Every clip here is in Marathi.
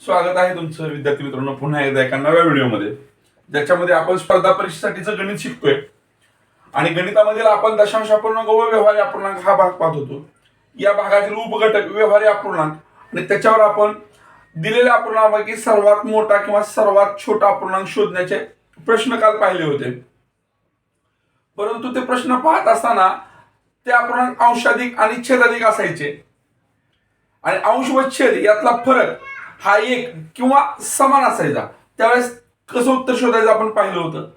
स्वागत आहे तुमचं विद्यार्थी मित्रांनो. पुन्हा एकदा एका नव्या व्हिडिओमध्ये. ज्याच्यामध्ये आपण स्पर्धा परीक्षेसाठीचं गणित शिकतोय. आणि गणितामधील आपण दशांश अपूर्णांक व व्यवहारी अपूर्णांक हा भाग पाहत होतो. या भागातील उपघटक व्यवहारी अपूर्णांक. आणि त्याच्यावर आपण दिलेल्या अपूर्णांपैकी सर्वात मोठा किंवा सर्वात छोटा अपूर्णांक शोधण्याचे प्रश्न काल पाहिले होते. परंतु ते प्रश्न पाहत असताना ते अपूर्णांक अंशाधिक आणि छेदाधिक असायचे. आणि अंश व छेद यातला फरक हा एक किंवा समान असायचा. त्यावेळेस कसं उत्तर शोधायचं आपण पाहिलं होतं.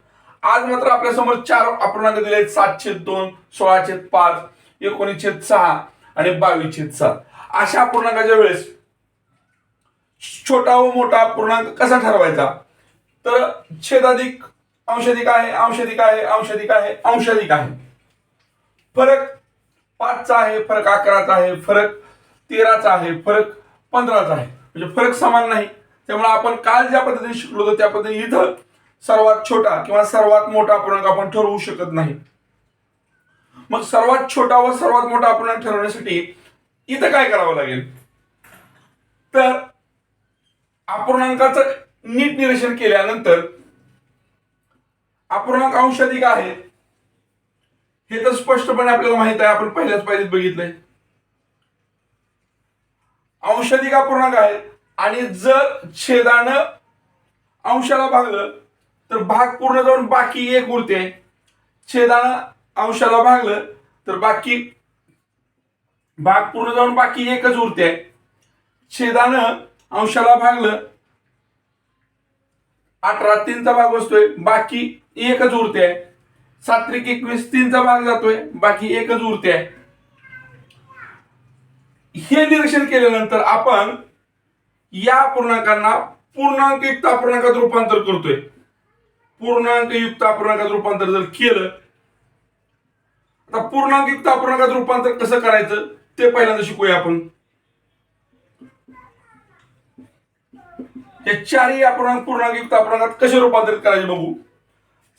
आज मात्र आपल्यासमोर चार अपूर्णांक दिले आहेत. सातशे दोन सोळाशे पाच एकोणीसशे सहा आणि बावीस सात. अशा अपूर्णांकाच्या वेळेस छोटा व मोठा पूर्णांक कसा ठरवायचा? तर छेदाधिक अंशाधिक आहे अंशाधिक आहे अंशाधिक आहे अंशाधिक आहे. फरक पाचचा आहे फरक अकराचा आहे फरक तेराचा आहे फरक पंधराचा आहे. म्हणजे फरक समान नाही. त्यामुळे आपण काल ज्या पद्धतीने शिकलो होतो त्या पद्धतीने इथं सर्वात छोटा किंवा सर्वात मोठा अपूर्णांक आपण ठरवू शकत नाही. मग सर्वात छोटा व सर्वात मोठा अपूर्णांक ठरवण्यासाठी इथं काय करावं लागेल? तर अपूर्णांकाचं नीट निरीक्षण केल्यानंतर अपूर्णांक अंशाधिक आहे हे तर स्पष्टपणे आपल्याला माहीत आहे आपण पहिल्याच पायरीत बघितलंय. अंशाधिक पूर्णांक आहे आणि जर छेदानं अंशाला भागलं तर भाग पूर्ण जाऊन बाकी एक उरते. छेदानं अंशाला भागलं तर बाकी भाग पूर्ण जाऊन बाकी एकच उरते. छेदानं अंशाला भागलं अठरा तीनचा भाग बसतोय बाकी एकच उरते. सात्रिक एकवीस तीनचा भाग जातोय बाकी एकच उरते. हे निरीक्षण केल्यानंतर आपण या पूर्णांकांना पूर्णांक युक्त अपूर्णांकात रूपांतर करतोय. पूर्णांक युक्त अपूर्णांकात रूपांतर जर केलं आता पूर्णांक युक्त अपूर्णांकात रूपांतर कसं करायचं ते पहिल्यांदा शिकूया आपण. हे चारही अपूर्णांक पूर्णांक युक्त अपूर्णांकात कसे रूपांतरित करायचे बघू.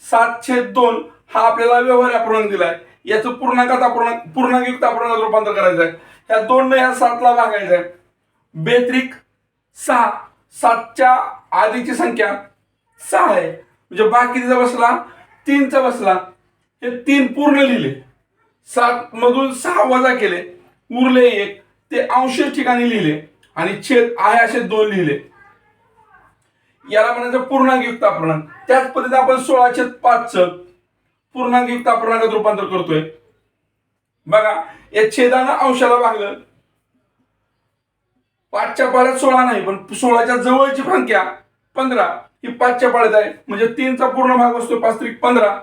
सातशे दोन हा आपल्याला व्यवहार अपूर्णांक दिलाय. याचं पूर्णांकात अपूर्णांक पूर्णांक युक्त अपूर्णांकात रूपांतर करायचं आहे ह्या दोन ह्या सातला भागायचं आहे. बेत्रिक सहा. सातच्या आधीची संख्या सहा आहे. म्हणजे बाकीचा बसला तीनचा बसला. हे तीन पूर्ण लिहिले. सात मधून सहा वजा केले. उरले एक. ते अंश ठिकाणी लिहिले. आणि छेद आहे असे दोन लिहिले. याला म्हणायचं पूर्णांकयुक्त अपूर्णांक त्याच पद्धतीने आपण सोळा छेद पाच पूर्णांकयुक्त अपूर्णांकात रूपांतर करतोय. बघा या छेदानं अंशाला भागलं. पाचच्या पाड्यात सोळा नाही पण सोळाच्या जवळची संख्या पंधरा. ही पाचच्या पाड्यात आहे म्हणजे तीनचा पूर्ण भाग असतो पाच त्रिक पंधरा.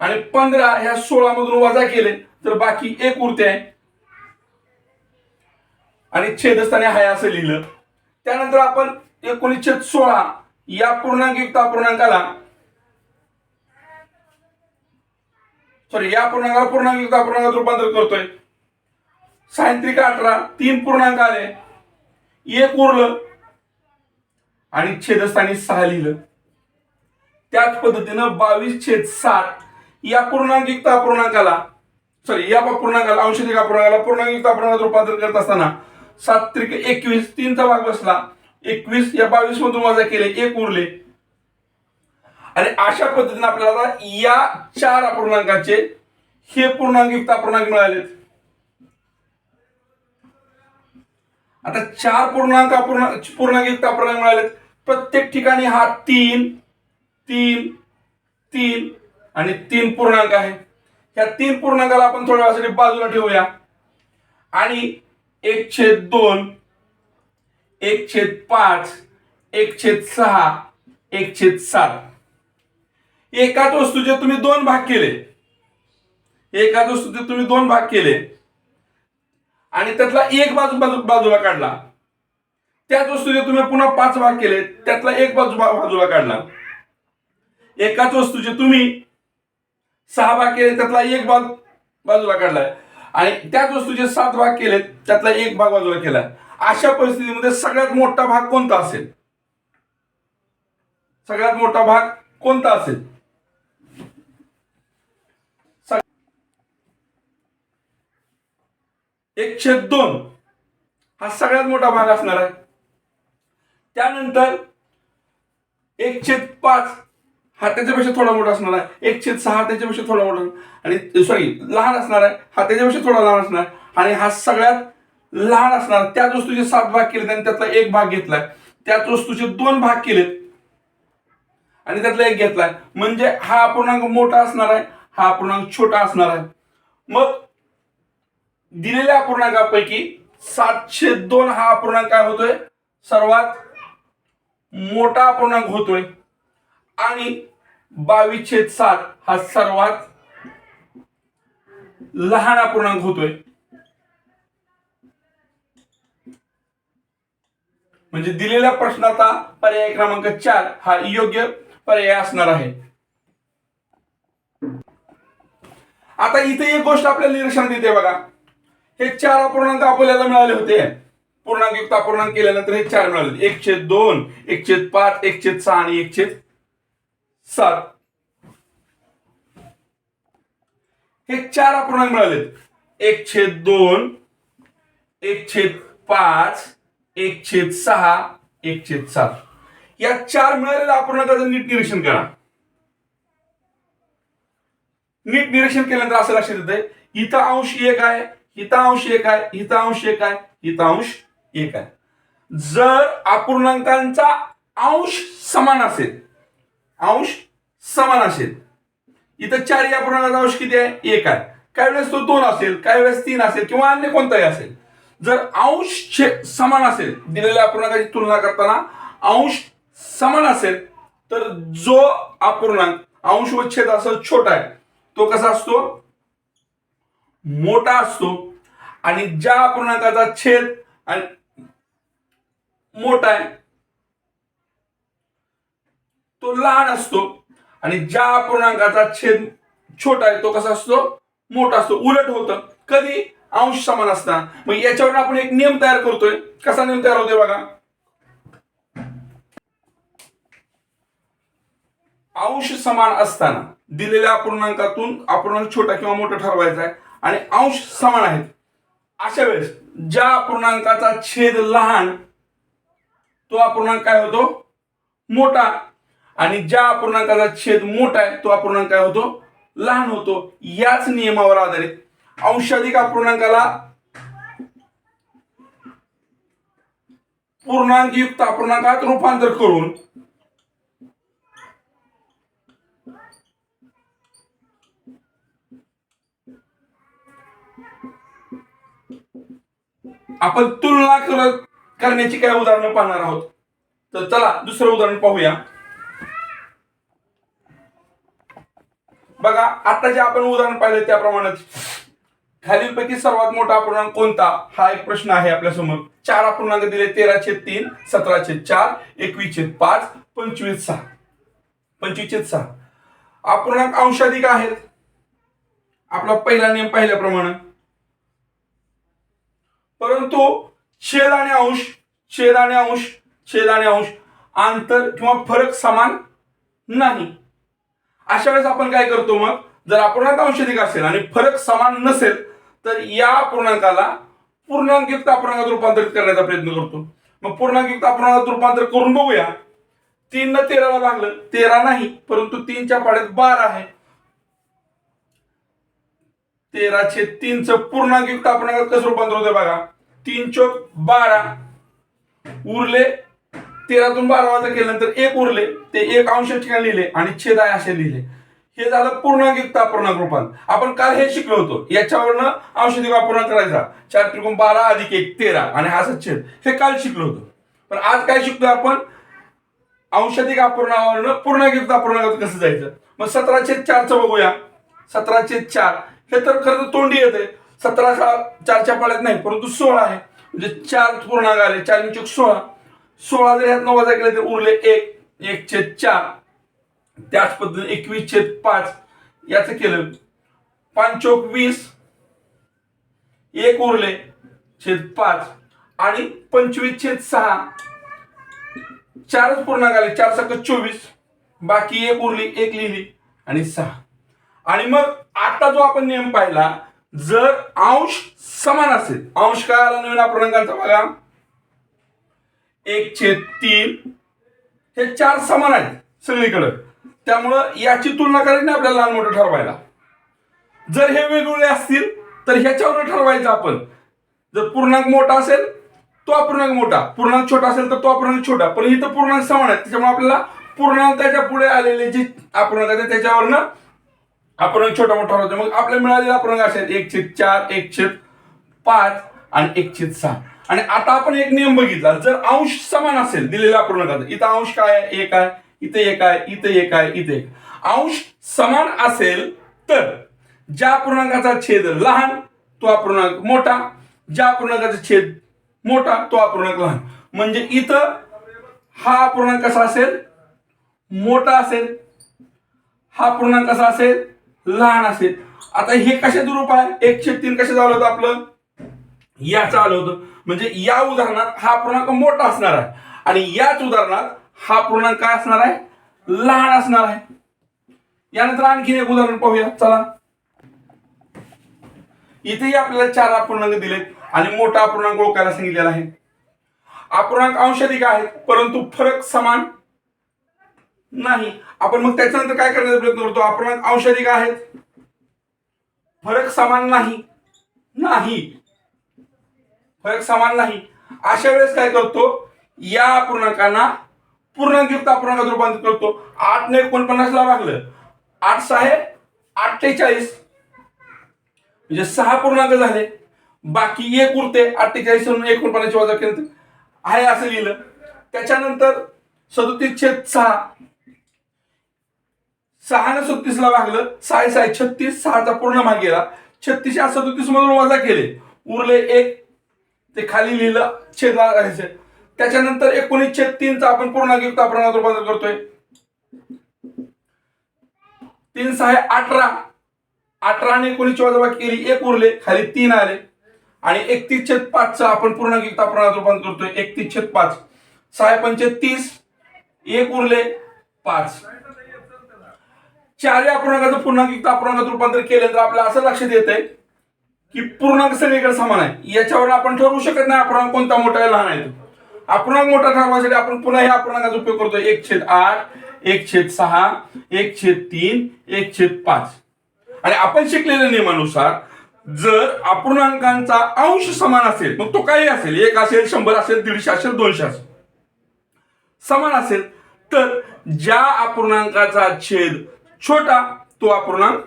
आणि पंधरा ह्या सोळा मधून वजा केले तर बाकी एक उरते. आहे आणि छेदस्थानी हाय असं लिहिलं. त्यानंतर आपण एकोणीसशे सोळा या पूर्णांक युक्त अपूर्णांकाला सॉरी या पूर्णांकाला पूर्णांकयुक्त पूर्णांकात रूपांतर करतोय. सायंत्रिक अठरा तीन पूर्णांक आले. एक उरलं आणि छेदस्थानी सहा लिहिलं. त्याच पद्धतीनं बावीस छेद साठ या पूर्णांकयुक्त अपूर्णांकाला सॉरी या पूर्णांकाला अंशधिक अपूर्णांकाला पूर्णांकयुक्त अपूर्णांकात रूपांतर करत असताना सात त्रिक एकवीस तीनचा भाग बसला. एकवीस या बावीस मधून वजा केले एक उरले. आणि अशा पद्धतीने आपल्याला आता या चार अपूर्णांकाचे हे पूर्णांक अपूर्णांक मिळालेत. आता चार पूर्णांक अपूर्णांक पूर्णांकयुक्त अपूर्णांक मिळालेत. प्रत्येक ठिकाणी हा तीन तीन तीन आणि तीन पूर्णांक आहे. ह्या तीन पूर्णांकाला आपण थोड्या वेळासाठी बाजूला ठेवूया. आणि एक छेद दोन एक छेद पाच एक छेद सहा एक छेद सात. एकाच वस्तूचे तुम्ही दोन भाग केले. एकाच वस्तूचे तुम्ही दोन भाग केले. आणि त्यातला एक बाजू बाजू बाजूला काढला. त्याच वस्तूचे तुम्ही पुन्हा पाच भाग केले. त्यातला एक बाजू बाजूला काढला. एकाच वस्तूचे तुम्ही सहा भाग केले. त्यातला एक भाग बाजूला काढलाय. आणि त्याच वस्तूचे सात भाग केले. त्यातला एक भाग बाजूला केलाय अशा परिस्थितीमध्ये सगळ्यात मोठा भाग कोणता असेल? सगळ्यात मोठा भाग कोणता असेल? एक छेद दोन. हा सगळ्यात मोठा भाग असणार आहे. त्यानंतर एक छेद पाच हा त्याच्यापेक्षा थोडा मोठा असणार आहे. एक छेद सहा त्याच्यापेक्षा थोडा मोठा आणि सॉरी लहान असणार आहे. हा त्याच्यापेक्षा थोडा लहान असणार. आणि हा सगळ्यात लहान असणार. त्याच वस्तूचे सात भाग केलेत आणि त्यातला एक भाग घेतलाय. त्याच वस्तूचे दोन भाग केलेत. आणि त्यातला एक घेतलाय. म्हणजे हा अपूर्णांक मोठा असणार आहे. हा अपूर्णांक छोटा असणार आहे. मग दिलेल्या अपूर्णांकापैकी सातशे दोन हा अपूर्णांक काय होतोय? सर्वात मोठा अपूर्णांक होतोय. आणि बावीस छेद सात हा सर्वात लहान अपूर्णांक होतोय. म्हणजे दिलेल्या प्रश्नाचा पर्याय क्रमांक चार हा योग्य पर्याय असणार आहे. आता इथे एक गोष्ट आपल्याला निरीक्षण देते बघा. हे चार अपूर्णांक आपल्याला मिळाले होते. पूर्णांक युक्त अपूर्णांक केल्यानंतर हे चार मिळाले एक छेद दोन एकशे पाच एकशे सहा आणि एक छेद सात. हे चार अपूर्णांक मिळाले एक छेद दोन एक छेद पाच एक छेद सहा एक छेद सात. या चार मिळालेल्या अपूर्णांकाचं नीट निरीक्षण करा. नीट निरीक्षण केल्यानंतर असं लक्षात येतंय इथं अंश एक आहे हितांश एक आहे हितांश एक आहे हितांश एक आहे. जर अपूर्णांकांचा अंश समान असेल अंश समान असेल इथं चार अपूर्णांकाचा अंश किती आहे? एक आहे. काही वेळेस तो दोन असेल काही वेळेस तीन असेल किंवा अन्य कोणताही असेल. जर अंश समान असेल दिलेल्या अपूर्णांकाची तुलना करताना अंश समान असेल तर जो अपूर्णांक अंश व छेद असं छोटा आहे तो कसा असतो? मोठा असतो आणि ज्या अपूर्णांकाचा छेद आणि मोठा आहे तो लहान असतो आणि ज्या अपूर्णांकाचा छेद छोटा आहे तो कसा असतो? मोठा असतो. उलट होतं. कधी अंश समान असता मग याच्यावर आपण एक नियम तयार करतोय. कसा नियम तयार होतोय बघा. अंश समान असताना दिलेल्या अपूर्णांकातून अपूर्णांक छोटा किंवा मोठा ठरवायचा आहे. आणि अंश समान आहेत. अशा वेळेस ज्या अपूर्णांकाचा छेद लहान तो अपूर्णांक काय होतो? मोठा. आणि ज्या अपूर्णांकाचा छेद मोठा आहे तो अपूर्णांक काय होतो? लहान होतो. याच नियमावर आधारित अंशाधिक अपूर्णांकाला पूर्णांक युक्त अपूर्णांकात रूपांतर करून आपण तुलना करत करण्याची काय उदाहरणं पाहणार आहोत? तर चला दुसरं उदाहरण पाहूया. बघा आता जे आपण उदाहरण पाहिलं त्याप्रमाणेच. खालीलपैकी सर्वात मोठा अपूर्णांक कोणता? हा एक प्रश्न आहे आपल्यासमोर. चार अपूर्णांक दिले तेरा छेद तीन सतरा छेद चार एकवीस छेद पाच पंचवीस सहा. पंचवीस छेद सहा. अपूर्णांक अंशाधिक आहेत. आपला पहिला नियम पाहिल्याप्रमाणे. परंतु छेद आणि अंश छेद आणि अंश छेद आणि अंश अंतर किंवा फरक समान नाही. अशा वेळेस आपण काय करतो मग? जर अपूर्णांक अंशधिक असेल आणि फरक समान नसेल तर या अपूर्णांकाला पूर्णांकयुक्त अपूर्णांकात रूपांतरित करण्याचा प्रयत्न करतो. मग पूर्णांकयुक्त अपूर्णांकात रूपांतर करून बघूया. तीन न तेराला भागलं. तेरा नाही परंतु तीनच्या पाड्यात बारा आहे. तेराशे तीनचं पूर्णांकयुक्त अपूर्णांकात कसं रूपांतर होतं बघा? तीन चौक बारा. उरले. तेरातून बारा वाजा केल्यानंतर एक उरले. ते एक अंश ठिकाणी लिहिले आणि छेद आहे असे लिहिले. हे झालं पूर्णांकयुक्त अपूर्णांक रूपांत आपण काल हे शिकलो होतो. याच्यावरनं अंशधिक अपूर्णांक करायचा. चार त्रिकोण बारा अधिक एक तेरा. आणि हा छेद. हे काल शिकलो होतो. पण आज काय शिकतोय आपण? औषधिक अपूर्णावरनं पूर्णांकयुक्त अपूर्णांकात कसं जायचं? मग सतराशे चारचं बघूया. सतराशे चार. हे तर खरं तर तोंडी येते सतरा चारच्या पाळ्यात नाही परंतु सोळा आहे. म्हणजे चार पूर्णांक आले चार चौक सोळा. सोळा जर ह्यात वजा केले तर उरले एक एक छेद चार. त्याच पद्धतीने एकवीस छेद पाच. याचं केलं. पाच चौक वीस. एक उरले छेद पाच. आणि पंचवीस छेद सहा. चारच पूर्णांक आले चार सक चोवीस. बाकी एक उरली एक लिहिली आणि सहा. आणि मग आता जो आपण नियम पाहिला जर अंश समान असेल अंश काय आला नवीन अपूर्णांकांचा बघा. एक छेद तीन हे चार समान आहेत सगळीकडे. त्यामुळं याची तुलना करायची नाही आपल्याला लहान मोठं ठरवायला. जर हे वेगवेगळे असतील तर ह्याच्यावर ठरवायचं आपण. जर पूर्णांक मोठा असेल तो अपूर्णांक मोठा. पूर्णांक छोटा असेल तर तो अपूर्णांक छोटा. पण इथं पूर्णांक समान आहे त्याच्यामुळे आपल्याला पूर्णांकाच्या पुढे आलेले जे अपूर्णांक त्याच्यावरनं अपरंग छोटा मोठा होतो मग आपल्याला मिळालेला अपूर्णांक असेल एक छेद चार एक छेद पाच आणि एक छेद सहा. आणि आता आपण एक नियम बघितला. जर अंश समान असेल दिलेल्या अपूर्णांकाचा इथं अंश काय आहे? एक आहे इथे एक आहे इथे एक आहे इथे एक. अंश समान असेल तर ज्या अपूर्णांकाचा छेद लहान तो अपूर्णांक मोठा. ज्या अपूर्णांकाचा छेद मोठा तो अपूर्णांक लहान. म्हणजे इथं हा अपूर्णांक कसा असेल? मोठा असेल. हा पूर्णांक कसा असेल? लहान असेल. आता हे कशा रूप आहे? एकशे तीन कशा झालं होतं आपलं? याचं आलं होतं. म्हणजे या उदाहरणात हा पूर्णांक मोठा असणार आहे. आणि याच उदाहरणात हा पूर्णांक काय असणार आहे? लहान असणार आहे. यानंतर आणखीन एक उदाहरण पाहूया. चला. इथेही आपल्याला चार अपूर्णांक दिलेत आणि मोठा अपूर्णांक ओळखायला सांगितलेला आहे. अपूर्णांक अंशाधिक आहेत परंतु फरक समान नाही. आपण मग त्याच्यानंतर काय करण्याचा प्रयत्न करतो? आपण औषधी का आहेत? फरक समान नाही. नाही. फरक समान नाही. अशा वेळेस काय करतो? या अपूर्णांकांना पूर्णांकयुक्त अपूर्णांकात रूपांतरित करतो. आठ ने एकोणपन्नासला भागलं. आठ सहा आहे अठ्ठेचाळीस म्हणजे सहा पूर्णांक झाले. बाकी एक उरते अठ्ठेचाळीस म्हणून एकोणपन्नास वजा केलं आहे असं लिहिलं. त्याच्यानंतर सदोतीस छेद सहा. सहानं सत्तीसला भागलं साय साय छत्तीस सहाचा पूर्ण भाग गेला. छत्तीस या सदोतीस मधून वजा केले. उरले एक. ते खाली लिहिलं छेदा राहायचं त्याच्यानंतर एकोणीस छेद तीनचा आपण पूर्णांकयुक्त अपूर्णांकात रूपांतर करतोय. तीन सहा अठरा. अठरा आणि एकोणीसची वजाबाकी केली एक उरले खाली तीन आले. आणि एकतीस छेद पाचचं आपण पूर्णांक अपूर्णांकात रूपांतर करतोय. एकतीस छेद पाच. सहा पंचे तीस. एक उरले पाच. चारही अपूर्णांकाचं पूर्णांक अपूर्णांकात रूपांतर तर आपल्याला असं लक्षात येत आहे की पूर्णांक सगळीकडे समान आहे. याच्यावर आपण ठरवू शकत नाही अपूर्णांक कोणता मोठा आहे लहान आहे अपूर्णांक मोठा ठरवण्यासाठी आपण पुन्हा ह्या अपूर्णांकाचा उपयोग करतो एक छेद आठ एक छेद सहा एक छेद तीन एक छेद पाच. आणि आपण शिकलेल्या नियमानुसार जर अपूर्णांकांचा अंश समान असेल मग तो काही असेल. एक असेल शंभर असेल दीडशे असेल दोनशे असेल. समान असेल. तर ज्या अपूर्णांकाचा छेद छोटा तो अपूर्णांक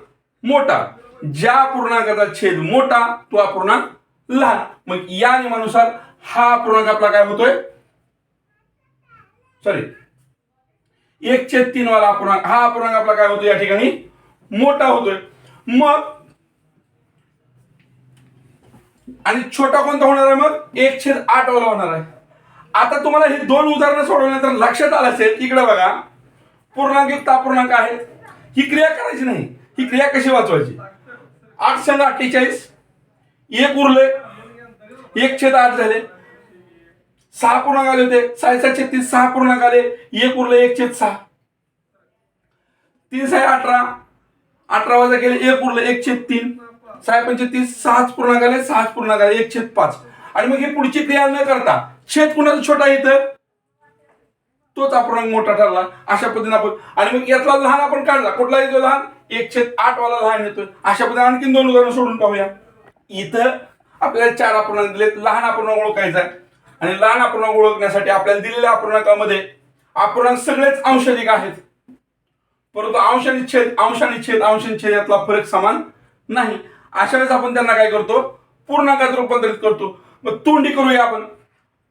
मोठा. ज्या अपूर्णांकाचा छेद मोठा तो अपूर्णांक लहान. मग या नियमानुसार हा अपूर्णांक आपला काय होतोय? सॉरी एक छेद तीन वाला अपूर्णांक हा अपूर्णांक आपला काय होतो या ठिकाणी? मोठा होतोय. मग आणि छोटा कोणता होणार आहे मग? एक छेद आठ वाला होणार आहे. आता तुम्हाला हे दोन उदाहरणं सोडवल्यानंतर लक्षात आलं असेल इकडे बघा. पूर्णांक अपूर्णांक आहेत ही क्रिया करायची नाही. ही क्रिया कशी वाचवायची? आठ संघ अठ्ठेचाळीस. एक उरले. एक छेद आठ झाले. सहा पूर्णांक आले होते. सहा सहा छत्तीस सहा पूर्णांक आले. एक उरले एक छेद सहा. तीन सहा अठरा. अठरा वाजा केले एक उरले एक छेद तीन. सहा पंचेतीस सहाच पूर्णांक आले. सहाच पूर्णांक आले एक छेद पाच. आणि मग ही पुढची क्रिया न करता छेद कुणाचा छोटा इथं? तोच अपूर्णांक मोठा ठरला अशा पद्धतीने आपण आणि मग यातला लहान आपण काढला. कुठला येतो लहान एक छेद आठ वाला लहान येतोय अशा पद्धतीने आणखी दोन उदाहरण सोडून पाहूया. इथं आपल्याला चार अपूर्णांक दिलेत. लहान अपूर्णांक ओळखायचा आहे. आणि लहान अपूर्णांक ओळखण्यासाठी आपल्याला दिलेल्या अपूर्णांकामध्ये अपूर्णांक सगळेच अंशाधिक आहेत. परंतु अंश आणि छेद अंश आणि छेद अंश आणि छेद यातला फरक समान नाही. अशा वेळेस आपण त्यांना काय करतो? पूर्णांकात रूपांतरित करतो. मग तोंडी करूया आपण.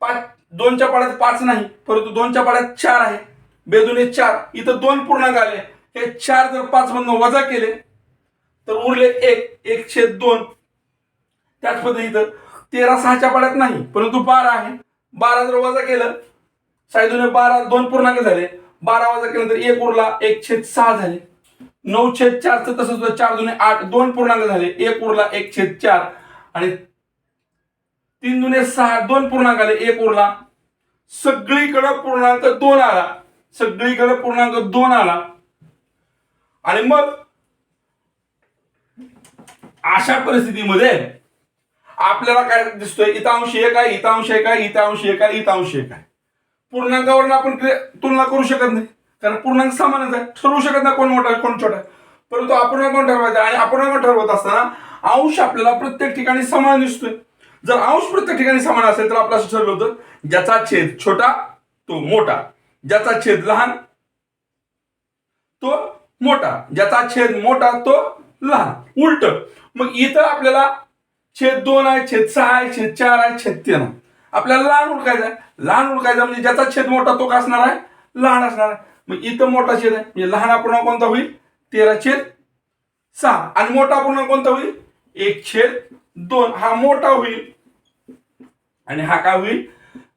पाच दोनच्या पाड्यात पाच नाही परंतु दोनच्या पाड्यात चार आहे. बेदुने चार इथं दोन पूर्णांक आले हे चार जर पाच मधनं वजा केले तर उरले एक एक छेद दोन. त्याच पद्धतीनं तेरा सहाच्या पाड्यात नाही परंतु बारा आहे. बारा जर वजा केलं साईदुने बारा दोन पूर्णांक झाले. बारा वजा केल्यानंतर एक उरला एक छेद सहा झाले. नऊ छेद चारचं तसंच चार जुने आठ दोन पूर्णांक झाले. एक उरला एक छेद चार. आणि तीन दुने सहा दोन पूर्णांक आले. एक उरला. सगळीकडे पूर्णांक दोन आला. सगळीकडे पूर्णांक दोन आला. आणि मग अशा परिस्थितीमध्ये आपल्याला काय दिसतोय? इतांश एक आहे इतांश एक आहे इतांश एक आहे इतांश एक आहे. पूर्णांकावर आपण तुलना करू शकत नाही. कारण पूर्णांक समानच आहे. ठरवू शकत नाही कोण मोठा आहे कोण छोटा परंतु अपूर्णांक ठरवायचा आणि अपूर्णांक ठरवत असताना अंश आपल्याला प्रत्येक ठिकाणी समान दिसतोय. जर अंश प्रत्येक ठिकाणी समान असेल तर आपलं असं ठरलं होतं ज्याचा छेद छोटा तो मोठा. ज्याचा छेद लहान तो मोठा. ज्याचा छेद मोठा तो लहान. उलट. मग इथं आपल्याला छेद दोन आहे छेद सहा आहे छेद चार आहे छेद तीन आहे. आपल्याला लहान उडकायचा आहे. लहान उडकायचा म्हणजे ज्याचा छेद मोठा तो का असणार आहे? लहान असणार आहे. मग इथं मोठा छेद आहे. म्हणजे लहान अपूर्णांक कोणता होईल? तेरा छेद सहा. आणि मोठा अपूर्णांक कोणता होईल? एक छेद दोन. हा मोठा होईल. आणि हा काय होईल?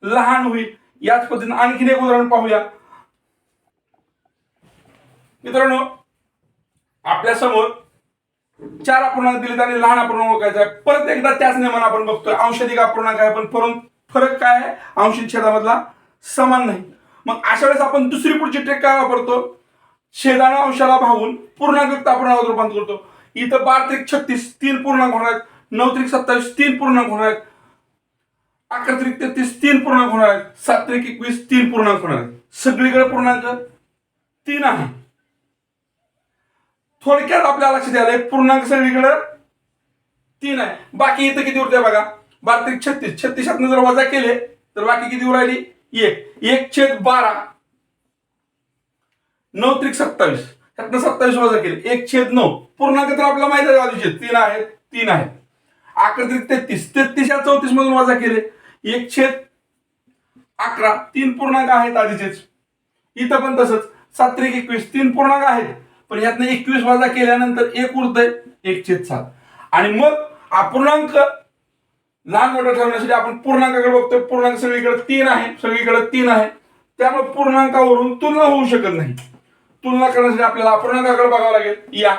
लहान होईल. याच पद्धतीने आणखीन एक उदाहरण पाहूया. मित्रांनो आपल्यासमोर चार अपूर्णांक दिलेत आणि लहान अपूर्णांक ओळखायचा आहे. परत एकदा त्याच नियमानं आपण बघतोय. अंशाधिक अपूर्णांक आहे पण परंतु फरक काय आहे? अंशिक छेदामधला समान नाही. मग अशा वेळेस आपण दुसरी पुढची ट्रेक काय वापरतो? छेदानं अंशाला भागून पूर्णांक अपूर्णांकात रूपांतर करतो. इथं बारा त्रिक छत्तीस तीन पूर्णांक होणार आहेत. नऊ त्रिक सत्तावीस तीन पूर्णांक होणार आहेत. अकरा त्रिक तेहतीस तीन पूर्णांक होणार आहेत. सात त्रिक एकवीस तीन पूर्णांक होणार आहेत. सगळीकडे पूर्णांक तीन आहे. थोडक्यात आपल्या लक्ष द्यायला पूर्णांक सगळीकडे तीन आहे. बाकी इथं किती उरते बघा? बारा त्रिक छत्तीस. छत्तीसातनं जर वजा केले तर बाकी किती उरायली एक. एक छेद बारा. नऊ त्रिक सत्तावीस. त्यातनं सत्तावीस वजा केले. एक छेद नऊ. पूर्णांक तर आपल्याला माहिती आहे बाजूचे तीन आहेत. तीन आहेत. अकरा त्रिक तेहतीस. तेहतीस या चौतीस मधून वजा केले. एक छेद अकरा तीन पूर्णांक आहेत आधीचेच. इथं पण तसंच. सात त्रिक एकवीस तीन पूर्णांक आहेत. पण यातनं एकवीस वजा केल्यानंतर एक उरतंय एक छेद सात. आणि मग अपूर्णांक लहान मोठं ठरवण्यासाठी आपण पूर्णांकाकडे बघतोय. पूर्णांक सगळीकडे तीन आहे सगळीकडे तीन आहे. त्यामुळे पूर्णांकावरून तुलना होऊ शकत नाही. तुलना करण्यासाठी आपल्याला अपूर्णांकाकडे बघावं लागेल. या.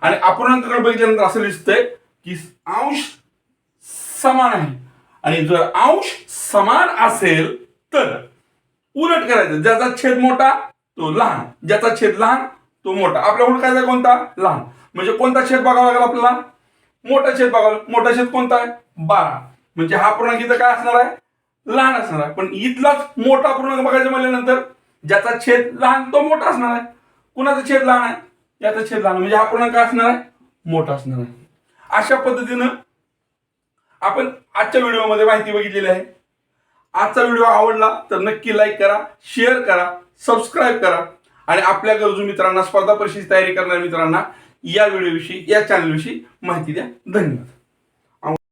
आणि अपूर्णांकाकडे बघितल्यानंतर असं दिसतंय की अंश समान आहे. आणि जर अंश समान असेल तर उलट करायचं. ज्याचा छेद मोठा तो लहान. ज्याचा छेद लहान तो मोठा. आपल्या हुडकायचा कोणता? लहान. म्हणजे कोणता छेद बघावा लागेल आपल्याला? मोठा छेद बघावा लागेल. मोठा छेद कोणता आहे? बारा. म्हणजे हा पूर्णांक इथं काय असणार आहे? लहान असणार आहे. पण इथलाच मोठा पूर्णांक बघायचं म्हणल्यानंतर ज्याचा छेद लहान तो मोठा असणार आहे. कुणाचा छेद लहान आहे? याचा छेद लहान. म्हणजे हा पूर्णांक काय असणार आहे? मोठा असणार आहे. अशा पद्धतीनं आपण आजच्या व्हिडिओमध्ये माहिती बघितलेली आहे. आजचा व्हिडिओ आवडला तर नक्की लाईक करा शेअर करा सबस्क्राईब करा. आणि आपल्या गरजू मित्रांना स्पर्धा परीक्षेची तयारी करणाऱ्या मित्रांना या व्हिडिओविषयी या चॅनलविषयी माहिती द्या. धन्यवाद.